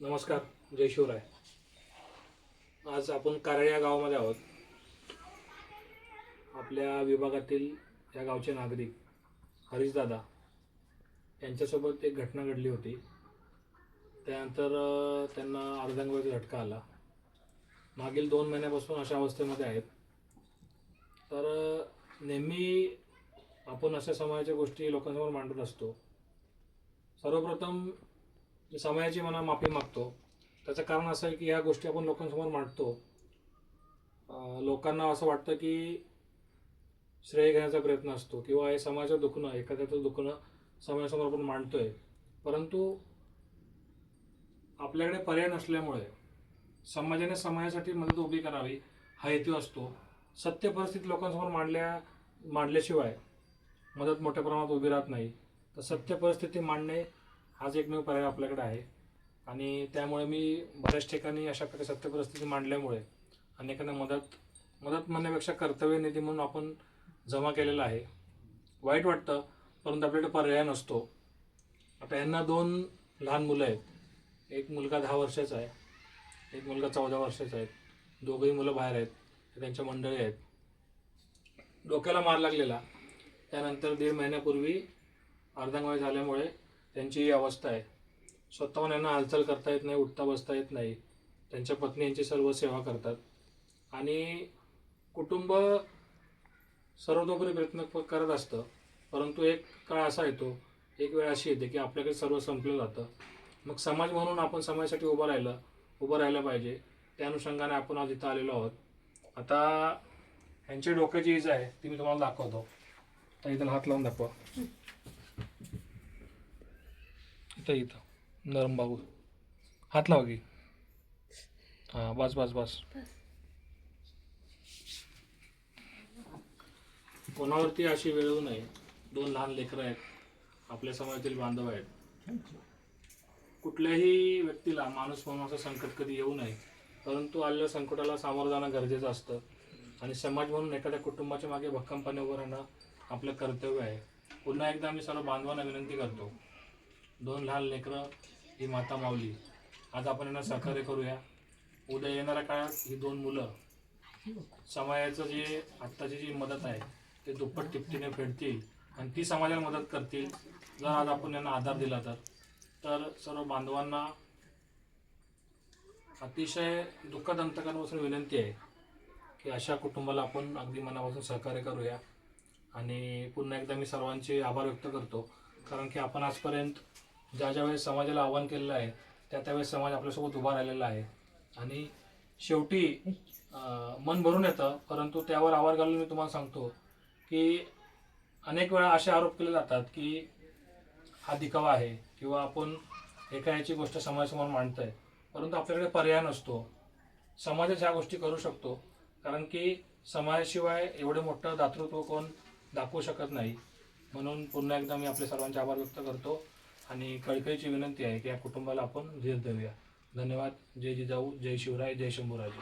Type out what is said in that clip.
नमस्कार जय शिवराय. आज आपण कारळे या गावामध्ये आहोत. आपल्या विभागातील या गावचे नागरिक हरीशदादा यांच्यासोबत एक घटना घडली होती. त्यानंतर त्यांना अर्धांगवरती झटका आला. मागील दोन महिन्यापासून अशा अवस्थेमध्ये आहेत. तर नेहमी आपण अशा समाजाच्या गोष्टी लोकांसमोर मांडत असतो. सर्वप्रथम समाजाची मना माफी मागतो त्याचं कारण असं आहे की ह्या गोष्टी आपण लोकांसमोर मांडतो. लोकांना असं वाटतं की श्रेय घेण्याचा प्रयत्न असतो किंवा हे समाजाचं दुखणं एखाद्याचं दुखणं समाजासमोर आपण मांडतोय. परंतु आपल्याकडे पर्याय नसल्यामुळे समाजाने समाजासाठी मदत उभी करावी हा हेतू असतो. सत्य परिस्थिती लोकांसमोर मांडल्या मांडल्याशिवाय मदत मोठ्या प्रमाणात उभी राहत नाही. तर सत्य परिस्थिती मांडणे हाच एकमेव पर्याय आपल्याकडे आहे. आणि त्यामुळे मी बऱ्याच ठिकाणी अशा प्रकारे सत्य परिस्थिती मांडल्यामुळे अनेकांना मदत मदत म्हणण्यापेक्षा कर्तव्य निधी म्हणून आपण जमा केलेला आहे. वाईट वाटतं परंतु आपल्याकडे पर्याय नसतो. आता यांना दोन लहान मुलं आहेत. एक मुलगा दहा वर्षाचा आहे एक मुलगा चौदा वर्षाचा आहे. दोघंही मुलं बाहेर आहेत त्यांच्या मंडळी आहेत. डोक्याला मार लागलेला. त्यानंतर दीड महिन्यापूर्वी अर्धांगवाय झाल्यामुळे त्यांची ही अवस्था आहे. स्वतःहून यांना हालचाल करता येत नाही उठता बसता येत नाही. त्यांच्या पत्नी यांची सर्व सेवा करतात. आणि कुटुंब सर्वतोपरी प्रयत्न करत असतं. परंतु एक काळ असा येतो एक वेळ अशी येते की आपल्याकडे सर्व संपलं जातं. मग समाज म्हणून आपण समाजासाठी उभं राहिलं उभं राहिलं पाहिजे. त्या अनुषंगाने आपण आज इथं आलेलो आहोत. आता ह्यांची डोक्याची इजा आहे ती मी तुम्हाला दाखवतो. तर इथं हात लावून दाखवा. इथं इथं. नरम भाऊ हात लावा की. हां बस बस बस. कोणावरती अशी वेळ येऊ नये. दोन लहान लेकरं आहेत. आपल्या समाजातील बांधव आहेत. कुठल्याही व्यक्तीला माणूस म्हणून असं संकट कधी येऊ नये. परंतु आलेल्या संकटाला सामोरं जाणं गरजेचं असतं. आणि समाज म्हणून एखाद्या कुटुंबाच्या मागे भक्कमपणे उभं राहणं आपलं कर्तव्य आहे. पुन्हा एकदा आम्ही सर्व बांधवांना विनंती करतो. दोन लहान लेकरं ही माता माऊली. आज आपण यांना सहकार्य करूया. उद्या येणाऱ्या काळात ही दोन मुलं समाजाचं जे आत्ताची जी मदत आहे ते दुप्पट तिपटीने फेडतील आणि ती समाजाला मदत करतील. जर आज आपण यांना आधार दिला तर. तर सर्व बांधवांना अतिशय दुःखद अंतकांपासून विनंती आहे की अशा कुटुंबाला आपण अगदी मनापासून सहकार्य करूया. आणि पुन्हा एकदा मी सर्वांचे आभार व्यक्त करतो. कारण की आपण आजपर्यंत ज्या ज्या वेळेस समाजाला आव्हान केलेलं आहे त्या त्यावेळेस समाज आपल्यासोबत उभा राहिलेला आहे. आणि शेवटी मन भरून येतं परंतु त्यावर आवार घालून मी तुम्हाला सांगतो की अनेक वेळा असे आरोप केले जातात की हा दिखावा आहे किंवा आपण एका याची गोष्ट समाजासमोर मांडत आहे परंतु आपल्याकडे पर्याय नसतो. समाजच ह्या गोष्टी करू शकतो. कारण की समाजाशिवाय एवढं मोठं दातृत्व कोण दाखवू शकत नाही. म्हणून पुन्हा एकदा मी आपले सर्वांचे आभार व्यक्त करतो. आणि कळकळीची विनंती आहे की या कुटुंबाला आपण धीर देऊया. धन्यवाद. जय जिजाऊ जय शिवराय जय शंभूराजे.